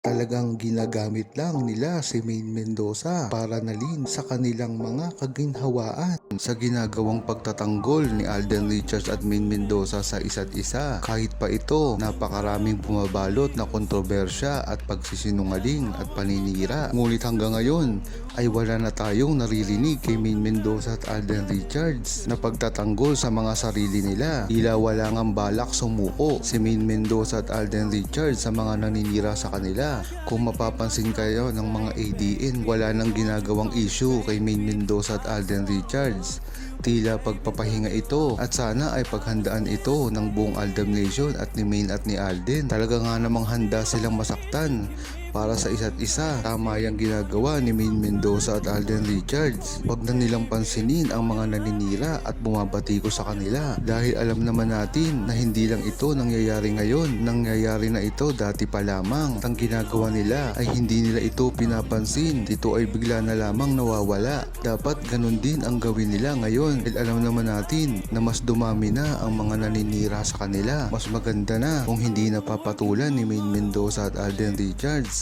Talagang ginagamit lang nila si Main Mendoza para nalin sa kanilang mga kaginhawaan sa ginagawang pagtatanggol ni Alden Richards at Main Mendoza sa isa't isa. Kahit pa ito, napakaraming bumabalot na kontrobersya at pagsisinungaling at paninira. Ngunit hanggang ngayon ay wala na tayong naririnig kay Main Mendoza at Alden Richards na pagtatanggol sa mga sarili nila. Tila wala ngang balak sumuko si Main Mendoza at Alden Richards sa mga naninira sa kanila. Kung mapapansin kayo ng mga ADN, wala nang ginagawang issue kay Main Mendoza at Alden Richards. Tila pagpapahinga ito at sana ay paghandaan ito ng buong Aldam Nation at ni Main at ni Alden. Talaga nga namang handa silang masaktan para sa isa't isa. Tama yung ginagawa ni Main Mendoza at Alden Richards. Huwag na nilang pansinin ang mga naninira at bumabati ko sa kanila dahil alam naman natin na hindi lang ito nangyayari ngayon. Nangyayari na ito dati pa lamang. Ang ginagawa nila ay hindi nila ito pinapansin. Ito ay bigla na lamang nawawala. Dapat ganun din ang gawin nila ngayon dahil alam naman natin na mas dumami na ang mga naninira sa kanila. Mas maganda na kung hindi napapatulan ni Main Mendoza at Alden Richards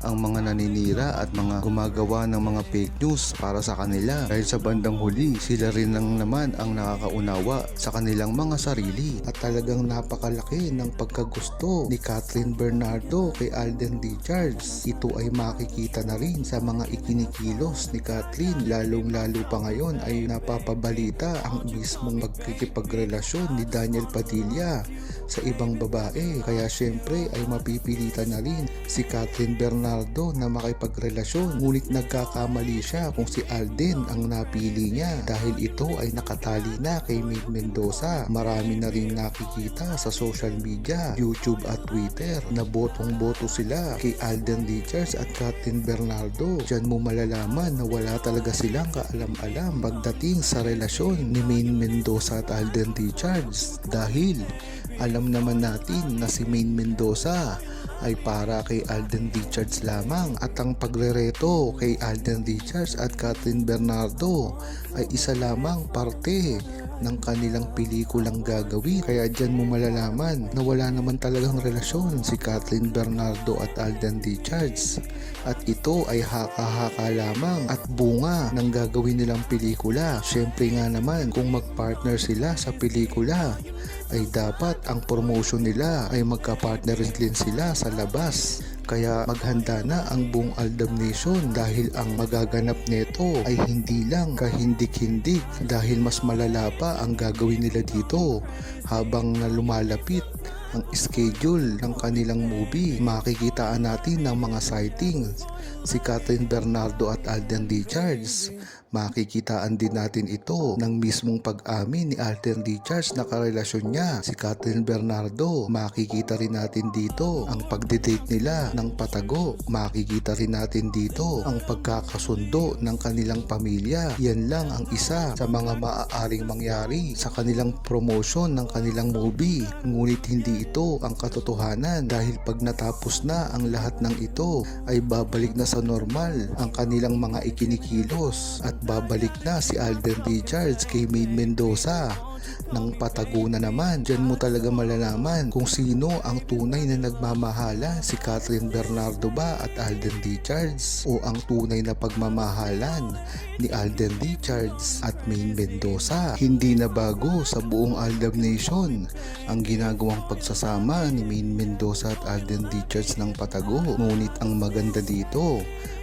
ang mga naninira at mga gumagawa ng mga fake news para sa kanila. Dahil sa bandang huli sila rin lang naman ang nakakaunawa sa kanilang mga sarili. At talagang napakalaki ng pagkagusto ni Catherine Bernardo kay Alden Richards. Ito ay makikita na rin sa mga ikinikilos ni Catherine. Lalong lalo pa ngayon ay napapabalita ang mismong magkikipagrelasyon ni Daniel Padilla sa ibang babae. Kaya syempre ay mapipilitan na rin si Catherine Bernardo na makipagrelasyon. Ngunit nagkakamali siya kung si Alden ang napili niya. Dahil ito ay nakatali na kay Maid Mendoza. Marami na rin nakikita sa social media YouTube at Twitter na botong-boto sila kay Alden Richards at Catherine Bernardo. Dyan mo malalaman na wala talaga silang kaalam-alam pagdating sa relasyon ni Main Mendoza at Alden Richards. Dahil alam naman natin na si Main Mendoza ay para kay Alden Richards lamang at ang pagrereto kay Alden Richards at Catherine Bernardo ay isa lamang parte ng kanilang pelikulang gagawin. Kaya dyan mo malalaman na wala naman talagang relasyon si Catherine Bernardo at Alden Richards. At ito ay haka-haka lamang at bunga ng gagawin nilang pelikula. Siyempre nga naman kung magpartner sila sa pelikula ay dapat ang promotion nila ay magka-partner din sila sa labas. Kaya maghanda na ang buong Aldam Nation dahil ang magaganap nito ay hindi lang kahindik-hindik dahil mas malala pa ang gagawin nila dito habang lumalapit ang schedule ng kanilang movie. Makikitaan natin ng mga sightings si Catherine Bernardo at Alden Richards. Makikitaan din natin ito ng mismong pag-amin ni Alden Richards na karelasyon niya si Catherine Bernardo. Makikita rin natin dito ang pagdedate nila ng patago. Makikita rin natin dito ang pagkakasundo ng kanilang pamilya. Yan lang ang isa sa mga maaaring mangyari sa kanilang promotion ng kanilang movie. Ngunit hindi ito ang katotohanan dahil pag natapos na ang lahat ng ito ay babalik na sa normal ang kanilang mga ikinikilos at babalik na si Alden Richards kay Main Mendoza ng patago na naman. Diyan mo talaga malalaman kung sino ang tunay na nagmamahala si Catherine Bernardo ba at Alden Richards o ang tunay na pagmamahalan ni Alden Richards at Main Mendoza. Hindi na bago sa buong Aldam Nation ang ginagawang pagsasama ni Main Mendoza at Alden Richards ng patago. Ngunit ang maganda dito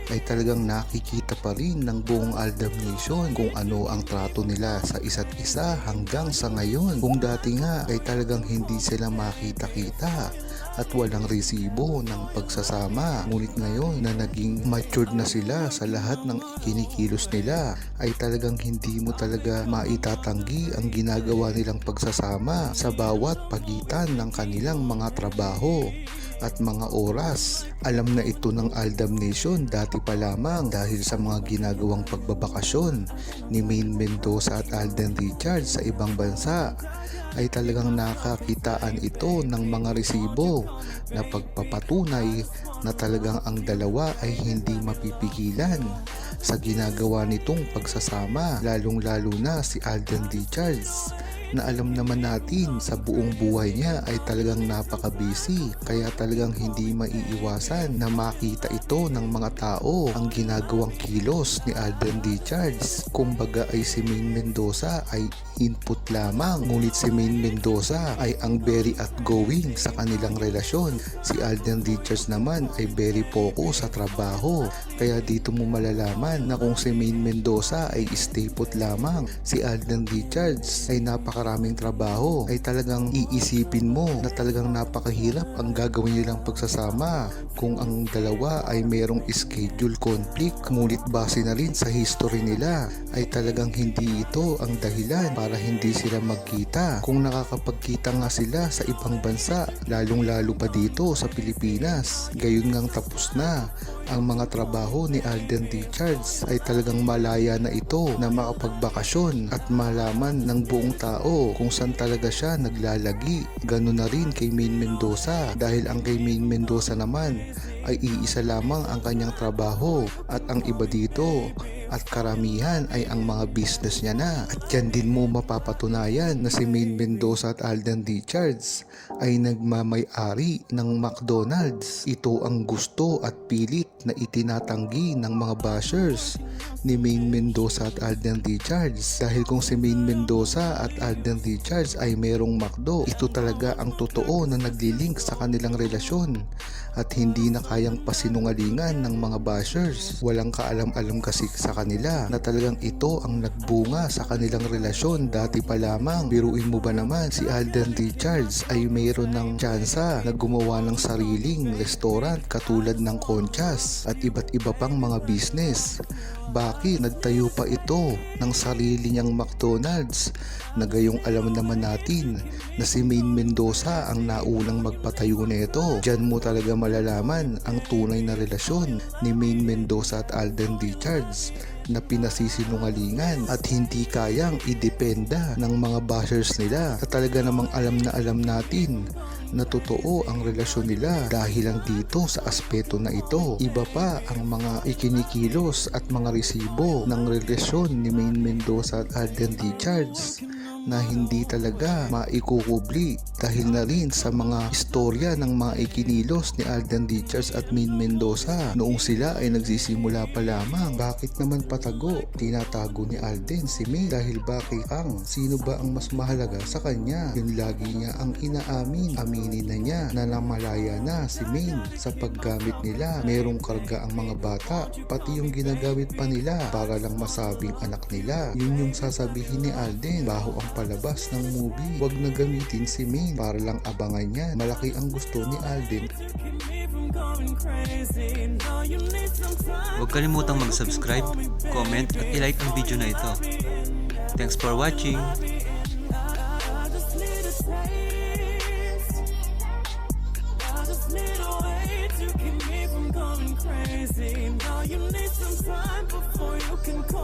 ay talagang nakikita pa rin ng buong Aldam Nation kung ano ang trato nila sa isa't isa hanggang sa ngayon. Kung dati nga ay talagang hindi sila makita-kita at walang resibo ng pagsasama. Ngunit ngayon na naging matured na sila sa lahat ng kinikilos nila ay talagang hindi mo talaga maitatanggi ang ginagawa nilang pagsasama sa bawat pagitan ng kanilang mga trabaho at mga oras. Alam na ito ng Aldam Nation dati pa lamang dahil sa mga ginagawang pagbabakasyon ni Main Mendoza at Alden Richards sa ibang bansa ay talagang nakakitaan ito ng mga resibo na pagpapatunay na talagang ang dalawa ay hindi mapipigilan sa ginagawa nitong pagsasama lalong lalo na si Alden Richards na alam naman natin sa buong buhay niya ay talagang napaka-busy kaya talagang hindi maiiwasan na makita ito ng mga tao ang ginagawang kilos ni Alden Richards. Kumbaga ay si Main Mendoza ay input lamang ngunit si Main Mendoza ay ang very outgoing sa kanilang relasyon. Si Alden Richards naman ay very focus sa trabaho kaya dito mo malalaman na kung si Main Mendoza ay stay put lamang si Alden Richards ay napakaraming trabaho ay talagang iisipin mo na talagang napakahirap ang gagawin nilang pagsasama. Kung ang dalawa ay merong schedule conflict ngunit base na rin sa history nila ay talagang hindi ito ang dahilan para hindi sila magkita. Kung nakakapagkita nga sila sa ibang bansa lalong lalo pa dito sa Pilipinas. Gayon ngang tapos na ang mga trabaho ni Alden Richards. Ay talagang malaya na ito na makapagbakasyon at malaman ng buong tao kung saan talaga siya naglalagi. Ganun na rin kay Main Mendoza dahil ang kay Main Mendoza naman ay iisa lamang ang kanyang trabaho at ang iba dito at karamihan ay ang mga business niya na. At yan din mo mapapatunayan na si Main Mendoza at Alden Richards ay nagmamay-ari ng McDonald's. Ito ang gusto at pilit na itinatanggi ng mga bashers ni Main Mendoza at Alden Richards. Dahil kung si Main Mendoza at Alden Richards ay merong McDo, ito talaga ang totoo na naglilink sa kanilang relasyon at hindi na kayang pasinungalingan ng mga bashers. Walang kaalam-alam kasi sa kanila na talagang ito ang nagbunga sa kanilang relasyon dati pa lamang. Biruin mo ba naman si Alden Richards ay mayroon ng tsansa na gumawa ng sariling restaurant katulad ng Conchas at iba't iba pang mga business. Bakit nagtayo pa ito ng sarili niyang McDonald's na gayong alam naman natin na si Main Mendoza ang naunang magpatayo nito. Diyan mo talaga malalaman ang tunay na relasyon ni Main Mendoza at Alden Richards na pinasisinungalingan at hindi kayang idependa ng mga bashers nila at talaga namang alam na alam natin na totoo ang relasyon nila dahil lang dito sa aspeto na ito. Iba pa ang mga ikinikilos at mga resibo ng relasyon ni Main Mendoza at Alden Richards na hindi talaga maikukubli dahil na rin sa mga istorya ng mga ikinilos ni Alden Richards at Main Mendoza noong sila ay nagsisimula pa lamang. Bakit naman patago? Tinatago ni Alden si Main dahil bakit ang sino ba ang mas mahalaga sa kanya? Yun lagi niya ang inaamin. Aminin na niya na namalaya na si Main sa paggamit nila. Merong karga ang mga bata pati yung ginagamit pa nila para lang masabing anak nila. Yun yung sasabihin ni Alden. Baho ang palabas ng movie. Huwag na gamitin si Main para lang abangan niya. Malaki ang gusto ni Alden. Huwag kalimutang mag-subscribe, comment at ilike ang video na ito. Thanks for watching! Crazy. Now you need some time before you can call.